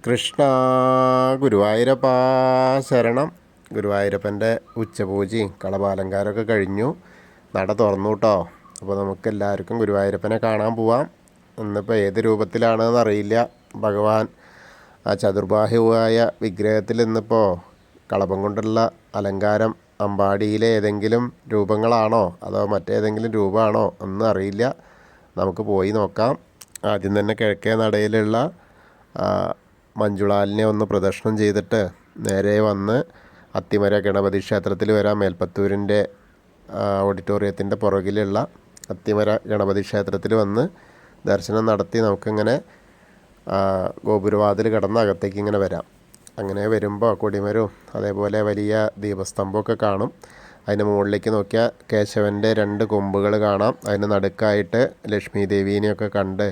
കൃഷ്ണ ഗുരുവായൂരപ്പ ശരണം. ഗുരുവായൂരപ്പന്റെ ഉച്ചപൂജയും കളപാലങ്കാരമൊക്കെ കഴിഞ്ഞു. നട തുറന്നു കേട്ടോ അപ്പോൾ നമുക്ക് എല്ലാവർക്കും ഗുരുവായൂരപ്പനെ കാണാൻ പോവാം. ഇന്നിപ്പോൾ ഏത് രൂപത്തിലാണെന്ന് അറിയില്ല. ഭഗവാൻ ആ ചതുർബാഹുവായ വിഗ്രഹത്തിൽ ഇന്നിപ്പോൾ കളപം കൊണ്ടുള്ള അലങ്കാരം അമ്പാടിയിലെ ഏതെങ്കിലും രൂപങ്ങളാണോ? അതോ മറ്റേതെങ്കിലും രൂപമാണോ? ഒന്നും അറിയില്ല. നമുക്ക് പോയി നോക്കാം. ആദ്യം തന്നെ കിഴക്കേ നടയിലുള്ള മഞ്ജുളാലിനെ ഒന്ന് പ്രദർശനം ചെയ്തിട്ട് നേരെ വന്ന് അത്തിമര ഗണപതി ക്ഷേത്രത്തിൽ വരാം. മേൽപ്പത്തൂരിന്റെ ഓഡിറ്റോറിയത്തിന്റെ പുറകിലുള്ള അത്തിമര ഗണപതി ക്ഷേത്രത്തിൽ വന്ന് ദർശനം നടത്തി നമുക്കിങ്ങനെ ഗോപുരവാതിൽ കടന്ന് അകത്തേക്ക് ഇങ്ങനെ വരാം. അങ്ങനെ വരുമ്പോൾ കൊടിമരവും അതേപോലെ വലിയ ദീപസ്തംഭമൊക്കെ കാണും. അതിന് മുകളിലേക്ക് നോക്കിയാൽ കേശവന്റെ രണ്ട് കൊമ്പുകൾ കാണാം. അതിന് നടുക്കായിട്ട് ലക്ഷ്മി ദേവീനെയൊക്കെ കണ്ട്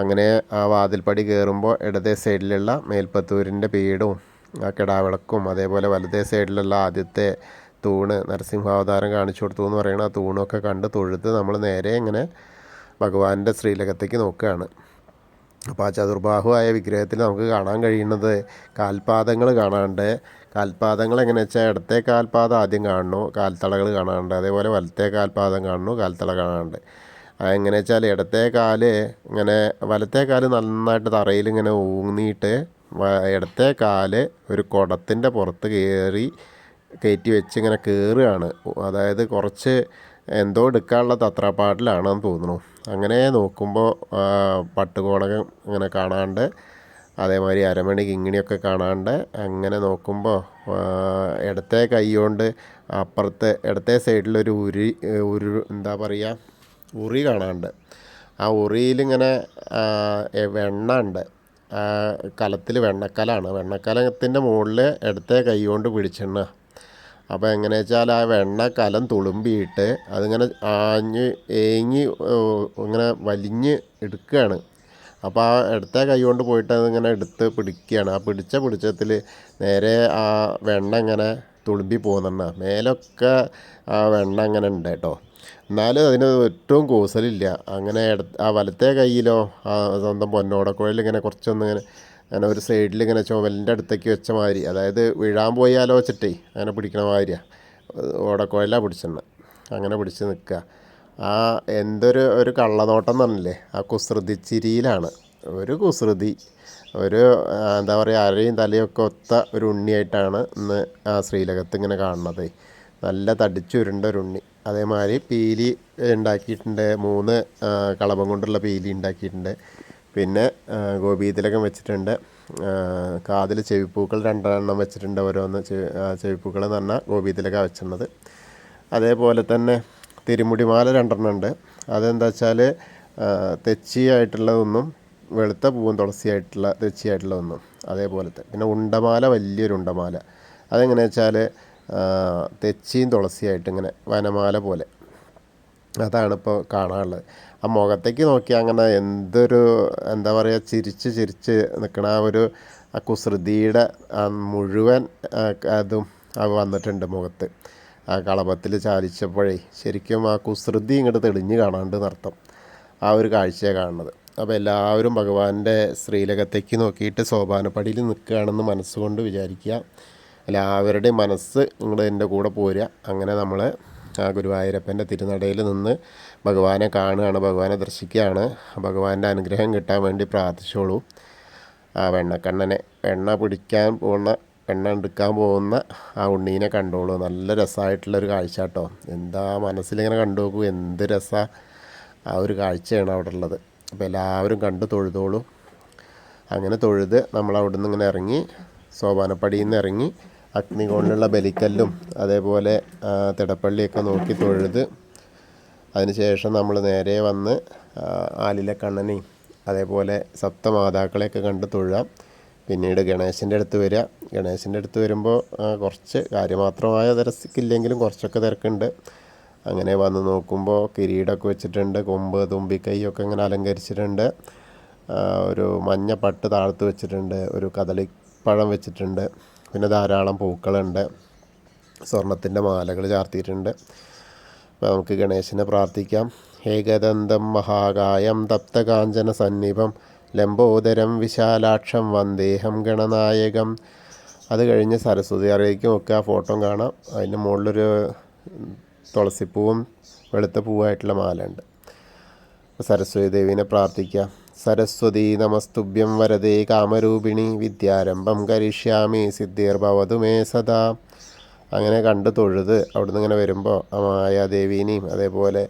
അങ്ങനെ ആ വാതിൽപ്പടി കയറുമ്പോൾ ഇടതേ സൈഡിലുള്ള മേൽപ്പത്തൂരിന്റെ പീഠവും ആ കിടാവിളക്കും അതേപോലെ വലതേ സൈഡിലുള്ള ആദ്യത്തെ തൂണ് നരസിംഹാവതാരം കാണിച്ചു കൊടുത്തു എന്ന് പറയുന്നത് ആ തൂണൊക്കെ കണ്ട് തൊഴുത്ത് നമ്മൾ നേരെ ഇങ്ങനെ ഭഗവാന്റെ ശ്രീലകത്തേക്ക് നോക്കുകയാണ്. അപ്പോൾ ആ ചതുർബാഹുവായ വിഗ്രഹത്തിൽ നമുക്ക് കാണാൻ കഴിയുന്നത് കാൽപാദങ്ങൾ കാണാണ്ട് കാൽപാദങ്ങൾ എങ്ങനെ വെച്ചാൽ ഇടത്തെ കാൽപാദം ആദ്യം കാണുന്നു കാൽത്തളകൾ കാണാണ്ട് അതേപോലെ വലത്തെ കാൽപാദം കാണുന്നു കാൽത്തള കാണാനുണ്ട് അതെങ്ങനെ വെച്ചാൽ ഇടത്തെ കാൽ ഇങ്ങനെ വലത്തെ കാൽ നന്നായിട്ട് തറയിൽ ഇങ്ങനെ ഊന്നിയിട്ട് വ- ഇടത്തെ കാൽ ഒരു കുടത്തിന്റെ പുറത്ത് കയറി കയറ്റി വെച്ച് ഇങ്ങനെ കയറുകയാണ് അതായത് കുറച്ച് എന്തോ എടുക്കാനുള്ള തത്രപ്പാട്ടിലാണെന്ന് തോന്നുന്നു. അങ്ങനെ നോക്കുമ്പോൾ പട്ടുകോണകം ഇങ്ങനെ കാണാണ്ട് അതേമാതിരി അരമണി കിങ്ങിണിയൊക്കെ കാണാണ്ട് അങ്ങനെ നോക്കുമ്പോൾ ഇടത്തെ കൈ കൊണ്ട് അപ്പുറത്തെ ഇടത്തെ സൈഡിലൊരു ഉരി ഒരു എന്താ പറയുക ഉറി കാണാണ്ട് ആ ഉറിയിലിങ്ങനെ വെണ്ണ ഉണ്ട് കലത്തിൽ വെണ്ണക്കലാണ്. വെണ്ണക്കലത്തിന്റെ മുകളിൽ ഇടത്തെ കൈ കൊണ്ട് പിടിച്ചെണ്ണ അപ്പോൾ എങ്ങനെ വെച്ചാൽ ആ വെണ്ണ കലം തുളുമ്പിയിട്ട് അതിങ്ങനെ ആഞ്ഞ് ഏങ്ങി ഇങ്ങനെ വലിഞ്ഞ് എടുക്കുകയാണ്. അപ്പോൾ ആ എടുത്ത കൈ കൊണ്ട് പോയിട്ട് അതിങ്ങനെ എടുത്ത് പിടിക്കുകയാണ്. ആ പിടിച്ച പിടിച്ചത്തിൽ നേരെ ആ വെണ്ണ ഇങ്ങനെ തുളുമ്പി പോകുന്നുണ്ട് മേലൊക്കെ ആ വെണ്ണ അങ്ങനെ ഉണ്ട് കേട്ടോ. എന്നാലും അതിന് ഏറ്റവും കൂസലില്ല. അങ്ങനെ ആ വലത്തെ കയ്യിലോ ആ സ്വന്തം പൊന്നോടക്കുഴയിൽ ഇങ്ങനെ കുറച്ചൊന്ന് ഇങ്ങനെ അങ്ങനെ ഒരു സൈഡിൽ ഇങ്ങനെ ചുമലിന്റെ അടുത്തേക്ക് വെച്ച മാതിരി. അതായത് വീഴാൻ പോയാലോ വെച്ചിട്ടേ അങ്ങനെ പിടിക്കണ മാതിരിയാണ് ഓടക്കുഴലാണ് പിടിച്ചെണ്ണ അങ്ങനെ പിടിച്ച് നിൽക്കുക. ആ എന്തൊരു ഒരു കള്ളനോട്ടം പറഞ്ഞില്ലേ? ആ കുസൃതി ചിരിയിലാണ്. ഒരു കുസൃതി ഒരു എന്താ പറയുക അരയും തലയൊക്കെ ഒത്ത ഒരു ഉണ്ണിയായിട്ടാണ് ഇന്ന് ആ ശ്രീലകത്ത് ഇങ്ങനെ കാണുന്നത്. നല്ല തടിച്ചുരുണ്ട ഒരു ഉണ്ണി. അതേമാതിരി പീലി ഉണ്ടാക്കിയിട്ടുണ്ട്. മൂന്ന് കളമം കൊണ്ടുള്ള പീലി ഉണ്ടാക്കിയിട്ടുണ്ട്. പിന്നെ ഗോപീതിലകം വെച്ചിട്ടുണ്ട്. കാതിൽ ചെവിപ്പൂക്കൾ രണ്ടെണ്ണം വെച്ചിട്ടുണ്ട് ഓരോന്ന് ചെവിപ്പൂക്കൾ എന്ന് പറഞ്ഞാൽ ഗോപീതിലക വെച്ചിരുന്നത്. അതേപോലെ തന്നെ തിരുമുടിമാല രണ്ടെണ്ണം ഉണ്ട്. അതെന്താ വെച്ചാൽ തെച്ചിയായിട്ടുള്ളതൊന്നും വെളുത്ത പൂവും തുളസിയായിട്ടുള്ള തെച്ചിയായിട്ടുള്ളതൊന്നും അതേപോലത്തെ പിന്നെ ഉണ്ടമാല വലിയൊരു ഉണ്ടമാല. അതെങ്ങനെയാ വെച്ചാൽ തെച്ചിയും തുളസിയായിട്ട് ഇങ്ങനെ വനമാല പോലെ. അതാണ് ഇപ്പോൾ കാണാനുള്ളത്. ആ മുഖത്തേക്ക് നോക്കിയാൽ അങ്ങനെ എന്തൊരു എന്താ പറയുക ചിരിച്ച് ചിരിച്ച് നിൽക്കണ ആ ഒരു ആ കുസൃതിയുടെ മുഴുവൻ അതും വന്നിട്ടുണ്ട് മുഖത്ത്. ആ കളപത്തിൽ ചാലിച്ചപ്പോഴേ ശരിക്കും ആ കുസൃതി ഇങ്ങോട്ട് തെളിഞ്ഞ് കാണാണ്ട് നർത്തം ആ ഒരു കാഴ്ചയാണ് കാണുന്നത്. അപ്പോൾ എല്ലാവരും ഭഗവാന്റെ ശ്രീലകത്തേക്ക് നോക്കിയിട്ട് സോപാനപ്പടിയിൽ നിൽക്കുകയാണെന്ന് മനസ്സുകൊണ്ട് വിചാരിക്കുക. എല്ലാവരുടെയും മനസ്സ് നിങ്ങൾ എന്റെ കൂടെ പോരുക. അങ്ങനെ നമ്മൾ ആ ഗുരുവായൂരപ്പന്റെ തിരുനടയിൽ നിന്ന് ഭഗവാനെ കാണുകയാണ് ഭഗവാനെ ദർശിക്കുകയാണ്. ഭഗവാന്റെ അനുഗ്രഹം കിട്ടാൻ വേണ്ടി പ്രാർത്ഥിച്ചോളൂ. ആ വെണ്ണക്കണ്ണനെ എണ്ണ പിടിക്കാൻ പോകുന്ന എണ്ണ എടുക്കാൻ പോകുന്ന ആ ഉണ്ണീനെ കണ്ടോളൂ. നല്ല രസമായിട്ടുള്ളൊരു കാഴ്ച കേട്ടോ. എന്താ മനസ്സിലിങ്ങനെ കണ്ടു നോക്കൂ. എന്ത് രസ. ആ ഒരു കാഴ്ചയാണ് അവിടെ ഉള്ളത്. അപ്പോൾ എല്ലാവരും കണ്ട് തൊഴുതോളൂ. അങ്ങനെ തൊഴുത് നമ്മൾ അവിടെ നിന്ന് ഇങ്ങനെ ഇറങ്ങി സോപാനപ്പടിയിൽ നിന്ന് ഇറങ്ങി അഗ്നികോണിലുള്ള ബലിക്കല്ലും അതേപോലെ തിടപ്പള്ളിയൊക്കെ നോക്കി തൊഴുത് അതിനുശേഷം നമ്മൾ നേരെ വന്ന് ആലിലെ കണ്ണനെയും അതേപോലെ സപ്തമാതാക്കളെയൊക്കെ കണ്ട് തൊഴാം പിന്നീട് ഗണേശന്റെ അടുത്ത് വരിക. ഗണേശന്റെ അടുത്ത് വരുമ്പോൾ കുറച്ച് കാര്യമാത്രമായ തിരക്കില്ലെങ്കിലും കുറച്ചൊക്കെ തിരക്കുണ്ട്. അങ്ങനെ വന്ന് നോക്കുമ്പോൾ കിരീടമൊക്കെ വെച്ചിട്ടുണ്ട് കൊമ്പ് തുമ്പിക്കൈയൊക്കെ ഇങ്ങനെ അലങ്കരിച്ചിട്ടുണ്ട്. ഒരു മഞ്ഞ പട്ട് താഴ്ത്ത് വെച്ചിട്ടുണ്ട് ഒരു കദളിപ്പഴം വെച്ചിട്ടുണ്ട്. പിന്നെ ധാരാളം പൂക്കളുണ്ട്. സ്വർണത്തിന്റെ മാലകൾ ചാർത്തിയിട്ടുണ്ട്. അപ്പോൾ നമുക്ക് ഗണേശനെ പ്രാർത്ഥിക്കാം. ഏകദന്തം മഹാകായം തപ്തകാഞ്ചന സന്നിഭം ലംബോദരം വിശാലാക്ഷം വന്ദേഹം ഗണനായകം. അത് കഴിഞ്ഞ് സരസ്വതി അറിയിക്കും ഒക്കെ ആ ഫോട്ടോ കാണാം. അതിന്റെ മുകളിലൊരു തുളസിപ്പൂവും വെളുത്ത പൂവായിട്ടുള്ള മാല ഉണ്ട് സരസ്വതി ദേവീനെ പ്രാർത്ഥിക്കാം. സരസ്വതി നമസ്തുഭ്യം വരദേ കാമരൂപിണി വിദ്യാരംഭം കരിഷ്യാമി സിദ്ധിർഭവതു മേ സദാ. അങ്ങനെ കണ്ട് തൊഴുത് അവിടുന്ന് ഇങ്ങനെ വരുമ്പോൾ മായാദേവീനെയും അതേപോലെ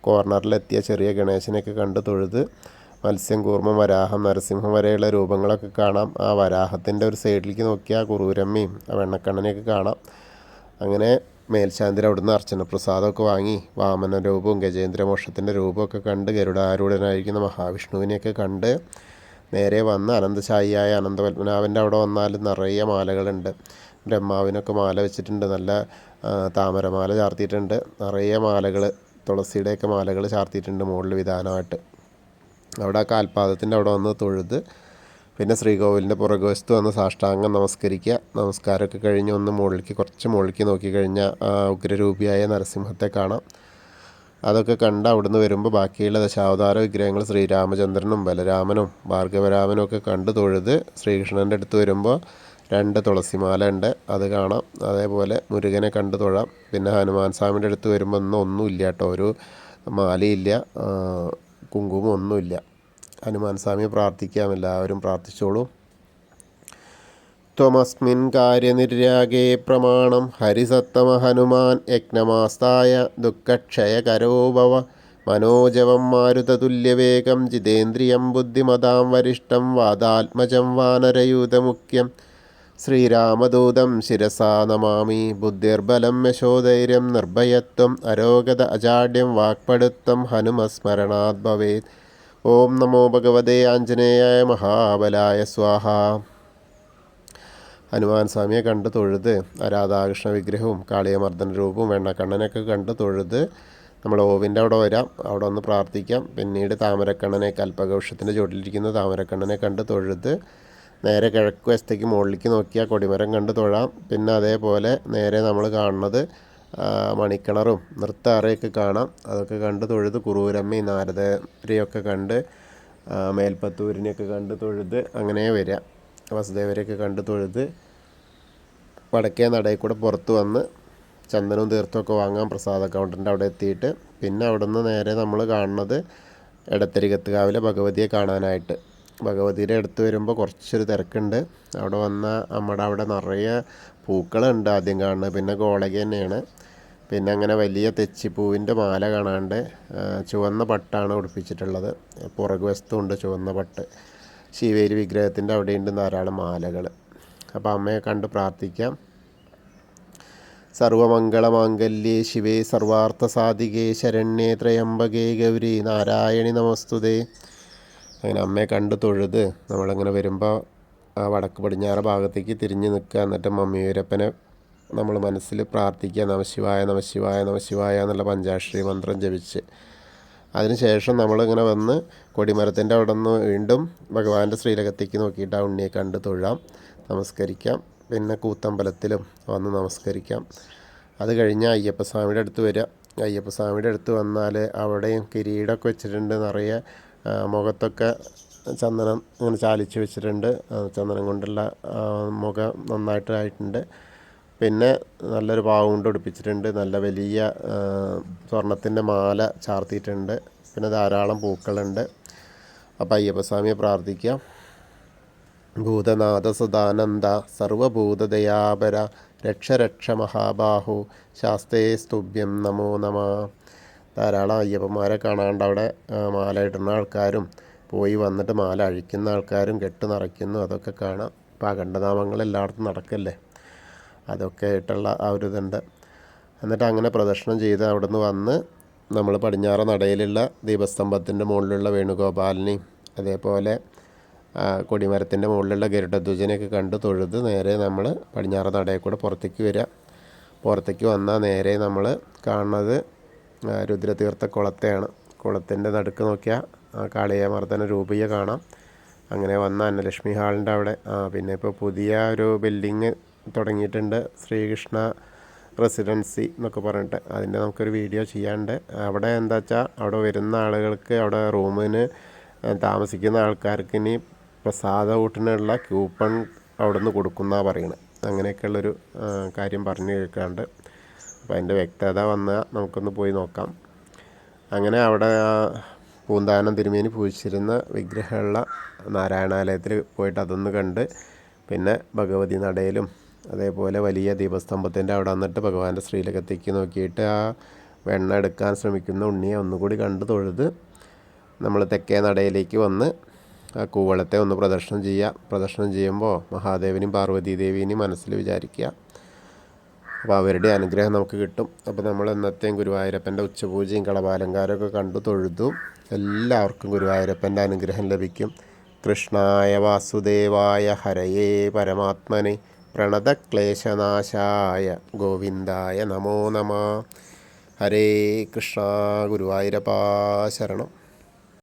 കോർണറിലെത്തിയ ചെറിയ ഗണേശനെയൊക്കെ കണ്ട് തൊഴുത് മത്സ്യം കൂർമ്മം വരാഹം നരസിംഹം വരെയുള്ള രൂപങ്ങളൊക്കെ കാണാം. ആ വരാഹത്തിന്റെ ഒരു സൈഡിലേക്ക് നോക്കിയാൽ കുറൂരമ്മയും ആ വെണ്ണക്കണ്ണനെയൊക്കെ കാണാം. അങ്ങനെ മേൽശാന്തിരി അവിടുന്ന് അർച്ചന പ്രസാദമൊക്കെ വാങ്ങി. വാമന രൂപവും ഗജേന്ദ്രമോക്ഷത്തിന്റെ രൂപമൊക്കെ കണ്ട് ഗരുഡാരൂഢനായിരിക്കുന്ന മഹാവിഷ്ണുവിനെയൊക്കെ കണ്ട് നേരെ വന്ന് അനന്തശായിയായ അനന്തപത്മനാഭന്റെ അവിടെ വന്നാൽ നിറയെ മാലകളുണ്ട്. ബ്രഹ്മാവിനൊക്കെ മാല വെച്ചിട്ടുണ്ട്. നല്ല താമരമാല ചാർത്തിയിട്ടുണ്ട്. നിറയെ മാലകൾ തുളസിയുടെയൊക്കെ മാലകൾ ചാർത്തിയിട്ടുണ്ട് മുകളിൽ വിധാനമായിട്ട്. അവിടെ ആ കാൽപാദത്തിന്റെ അവിടെ വന്ന് തൊഴുത് പിന്നെ ശ്രീകോവിലിന്റെ പുറകുവശത്ത് വന്ന് സാഷ്ടാംഗം നമസ്കരിക്കുക. നമസ്കാരമൊക്കെ കഴിഞ്ഞ് ഒന്ന് മുകളിലേക്ക് കുറച്ച് മുകളിലേക്ക് നോക്കിക്കഴിഞ്ഞാൽ ആ ഉഗ്രരൂപിയായ നരസിംഹത്തെ കാണാം. അതൊക്കെ കണ്ട് അവിടുന്ന് വരുമ്പോൾ ബാക്കിയുള്ള ദശാവതാര വിഗ്രഹങ്ങൾ ശ്രീരാമചന്ദ്രനും ബലരാമനും ഭാർഗവരാമനും ഒക്കെ കണ്ട് തൊഴുത് ശ്രീകൃഷ്ണന്റെ അടുത്ത് വരുമ്പോൾ രണ്ട് തുളസിമാല ഉണ്ട്. അത് കാണാം. അതേപോലെ മുരുകനെ കണ്ട് തൊഴാം. പിന്നെ ഹനുമാൻ സ്വാമിയുടെ അടുത്ത് വരുമ്പോൾ ഒന്നും ഒന്നുമില്ല കേട്ടോ. ഒരു മാലയില്ല. കുങ്കുമം ഒന്നുമില്ല. ഹനുമാൻ സ്വാമിയെ പ്രാർത്ഥിക്കാം എല്ലാവരും പ്രാർത്ഥിച്ചോളൂ. ത്വമസ്മിൻ കാര്യനിര്യാഗേ പ്രമാണം ഹരിസത്തമ ഹനുമാൻ യജ്ഞമാസ്തായ ദുഃഖക്ഷയകരോ ഭവ. മനോജവം മാരുതതുല്യവേഗം ജിതേന്ദ്രിയം ബുദ്ധിമതാം വരിഷ്ടം വാദാത്മജം വാനരയൂതമുഖ്യം. ശ്രീരാമദൂതം ശിരസാ നമാമി. ബുദ്ധിർബലം യശോധൈര്യം നിർഭയത്വം അരോഗത അജാഡ്യം വാക്പടുത്തം ഹനുമസ്മരണാത് ഭവേത്. ഓം നമോ ഭഗവതേ ആഞ്ജനേയായ മഹാബലായ സ്വാഹ. ഹനുമാൻ സ്വാമിയെ കണ്ട് തൊഴുത് രാധാകൃഷ്ണ വിഗ്രഹവും കാളിയമർദ്ദന രൂപവും വെണ്ണക്കണ്ണനൊക്കെ കണ്ട് തൊഴുത് നമ്മൾ ഓവിന്റെ അവിടെ വരാം. അവിടെ ഒന്ന് പ്രാർത്ഥിക്കാം. പിന്നീട് താമരക്കണ്ണനെ കൽപ്പകവൃക്ഷത്തിന്റെ ചുവട്ടിലിരിക്കുന്ന താമരക്കണ്ണനെ കണ്ട് തൊഴുത് നേരെ കിഴക്ക് വശത്തേക്ക് മുകളിലേക്ക് നോക്കിയാൽ കൊടിമരം കണ്ട് തൊഴാം. പിന്നെ അതേപോലെ നേരെ നമ്മൾ കാണുന്നത് മണിക്കിണറും നൃത്താറയൊക്കെ കാണാം. അതൊക്കെ കണ്ട് തൊഴുത് കുറൂരമ്മയും നാരദരെയൊക്കെ കണ്ട് മേൽപ്പത്തൂരിനെയൊക്കെ കണ്ട് തൊഴുത് അങ്ങനെ വരിക വസുദേവരെയൊക്കെ കണ്ട് തൊഴുത് വടക്കേ നടയിൽ കൂടെ പുറത്ത് വന്ന് ചന്ദനവും തീർത്ഥമൊക്കെ വാങ്ങാൻ പ്രസാദ കൗണ്ടറിന്റെ അവിടെ എത്തിയിട്ട് പിന്നെ അവിടെ നിന്ന് നേരെ നമ്മൾ കാണുന്നത് എടത്തരികത്തുകാവിലെ ഭഗവതിയെ കാണാനായിട്ട്. ഭഗവതിയുടെ അടുത്ത് വരുമ്പോൾ കുറച്ചൊരു തിരക്കുണ്ട്. അവിടെ വന്ന നമ്മുടെ അവിടെ നിറയെ പൂക്കളുണ്ട് ആദ്യം കാണുന്നത്. പിന്നെ ഗോളക തന്നെയാണ്. പിന്നെ അങ്ങനെ വലിയ തെച്ചിപ്പൂവിന്റെ മാല കാണാണ്ട് ചുവന്ന പട്ടാണ് ഉടുപ്പിച്ചിട്ടുള്ളത്. പുറകുവശത്തുണ്ട് ചുവന്ന പട്ട്. ശിവേരി വിഗ്രഹത്തിന്റെ അവിടെയുണ്ട് ധാരാളം മാലകൾ അപ്പോൾ അമ്മയെ കണ്ട് പ്രാർത്ഥിക്കാം. സർവമംഗളമാംഗല്യേ ശിവേ സർവാർത്ഥസാധികേ ശരണ്യേ ത്രയംബകേ ഗൗരി നാരായണി നമസ്തുതേ. അങ്ങനെ അമ്മയെ കണ്ട് തൊഴുത് നമ്മളങ്ങനെ വരുമ്പോൾ ആ വടക്ക് പടിഞ്ഞാറ് ഭാഗത്തേക്ക് തിരിഞ്ഞ് നിൽക്കുക. എന്നിട്ട് മമ്മിയൂരപ്പനെ നമ്മൾ മനസ്സിൽ പ്രാർത്ഥിക്കുക. നമശിവായ നമശിവായ നമശിവായ എന്നുള്ള പഞ്ചാക്ഷരി മന്ത്രം ജപിച്ച്. അതിനുശേഷം നമ്മളിങ്ങനെ വന്ന് കൊടിമരത്തിന്റെ അവിടെ നിന്ന് വീണ്ടും ഭഗവാന്റെ ശ്രീലകത്തേക്ക് നോക്കിയിട്ട് ആ ഉണ്ണിയെ കണ്ട് തൊഴാം നമസ്കരിക്കാം. പിന്നെ കൂത്തമ്പലത്തിലും വന്ന് നമസ്കരിക്കാം. അത് കഴിഞ്ഞ് അയ്യപ്പസ്വാമിയുടെ അടുത്ത് വരിക. അയ്യപ്പസ്വാമിയുടെ അടുത്ത് വന്നാൽ അവിടെയും കിരീടമൊക്കെ വെച്ചിട്ടുണ്ട് നിറയെ മുഖത്തൊക്കെ ചന്ദനം ഇങ്ങനെ ചാലിച്ച് വെച്ചിട്ടുണ്ട്. ചന്ദനം കൊണ്ടുള്ള മുഖം നന്നായിട്ട് ആയിട്ടുണ്ട് പിന്നെ നല്ലൊരു പാവ കൊണ്ട് ഉടുപ്പിച്ചിട്ടുണ്ട്. നല്ല വലിയ സ്വർണത്തിന്റെ മാല ചാർത്തിയിട്ടുണ്ട്. പിന്നെ ധാരാളം പൂക്കളുണ്ട്. അപ്പോൾ അയ്യപ്പസ്വാമിയെ പ്രാർത്ഥിക്കാം. ഭൂതനാഥ സദാനന്ദ സർവഭൂതദയാപര രക്ഷ രക്ഷ മഹാബാഹു ശാസ്തേ സ്തുഭ്യം നമോ നമ. ധാരാളം അയ്യപ്പന്മാരെ കാണാണ്ട് അവിടെ മാല ഇടുന്ന ആൾക്കാരും പോയി വന്നിട്ട് മാല അഴിക്കുന്ന ആൾക്കാരും കെട്ട് നിറയ്ക്കുന്നു. അതൊക്കെ കാണാം. ഇപ്പം അഖണ്ഡനാമങ്ങൾ എല്ലായിടത്തും നടക്കല്ലേ? അതൊക്കെ ആയിട്ടുള്ള ആ ഒരു ഇതുണ്ട്. എന്നിട്ട് അങ്ങനെ പ്രദർശനം ചെയ്ത് അവിടെ നിന്ന് വന്ന് നമ്മൾ പടിഞ്ഞാറ നടയിലുള്ള ദീപസ്തംഭത്തിന്റെ മുകളിലുള്ള വേണുഗോപാലിനെയും അതേപോലെ കൊടിമരത്തിന്റെ മുകളിലുള്ള ഗരുഡധ്വജനെയൊക്കെ കണ്ട് തൊഴുത് നേരെ നമ്മൾ പടിഞ്ഞാറ നടയിൽ കൂടെ പുറത്തേക്ക് വരിക. പുറത്തേക്ക് വന്നാൽ നേരെ നമ്മൾ കാണുന്നത് രുദ്രതീർത്ഥ കുളത്തെയാണ്. കുളത്തിന്റെ നടുക്ക് നോക്കിയാൽ ആ കാളിയമർദ്ദന രൂപയെ കാണാം. അങ്ങനെ വന്ന അന്നലക്ഷ്മി ഹാളിന്റെ അവിടെ. ആ പിന്നെ ഇപ്പോൾ പുതിയ ഒരു ബിൽഡിങ് തുടങ്ങിയിട്ടുണ്ട്. ശ്രീകൃഷ്ണ റെസിഡൻസി എന്നൊക്കെ പറഞ്ഞിട്ട്. അതിന്റെ നമുക്കൊരു വീഡിയോ ചെയ്യാണ്ട് അവിടെ എന്താ വെച്ചാൽ അവിടെ വരുന്ന ആളുകൾക്ക് അവിടെ റൂമിന് താമസിക്കുന്ന ആൾക്കാർക്ക് ഇനി പ്രസാദ ഊട്ടിനുള്ള കൂപ്പൺ അവിടെ നിന്ന് കൊടുക്കുന്ന പറയണത് അങ്ങനെയൊക്കെയുള്ളൊരു കാര്യം പറഞ്ഞു കേൾക്കാണ്ട്. അപ്പോൾ അതിന്റെ വ്യക്തത വന്നാൽ നമുക്കൊന്ന് പോയി നോക്കാം. അങ്ങനെ അവിടെ പൂന്താനം തിരുമേനി പൂജിച്ചിരുന്ന വിഗ്രഹമുള്ള നാരായണാലയത്തിൽ പോയിട്ട് അതൊന്ന് കണ്ട് പിന്നെ ഭഗവതി നടയിലും അതേപോലെ വലിയ ദീപസ്തംഭത്തിന്റെ അവിടെ വന്നിട്ട് ഭഗവാന്റെ ശ്രീലകത്തേക്ക് നോക്കിയിട്ട് ആ വെണ്ണ എടുക്കാൻ ശ്രമിക്കുന്ന ഉണ്ണിയെ ഒന്നുകൂടി കണ്ട് തൊഴുത് നമ്മൾ തെക്കേ നടയിലേക്ക് വന്ന് ആ കൂവളത്തെ ഒന്ന് പ്രദർശനം ചെയ്യുക. പ്രദർശനം ചെയ്യുമ്പോൾ മഹാദേവനും പാർവതീദേവിനെയും മനസ്സിൽ വിചാരിക്കുക. അപ്പോൾ അവരുടെ അനുഗ്രഹം നമുക്ക് കിട്ടും. അപ്പോൾ നമ്മൾ ഇന്നത്തെയും ഗുരുവായൂരപ്പന്റെ ഉച്ചപൂജയും കളപാലങ്കാരമൊക്കെ കണ്ടു തൊഴുതു എല്ലാവർക്കും ഗുരുവായൂരപ്പന്റെ അനുഗ്രഹം ലഭിക്കും. കൃഷ്ണായ വാസുദേവായ ഹരയേ പരമാത്മനെ പ്രണതക്ലേശനാശായ ഗോവിന്ദായ നമോ നമ. ഹരേ കൃഷ്ണ ഗുരുവായൂരപ്പാ ശരണം.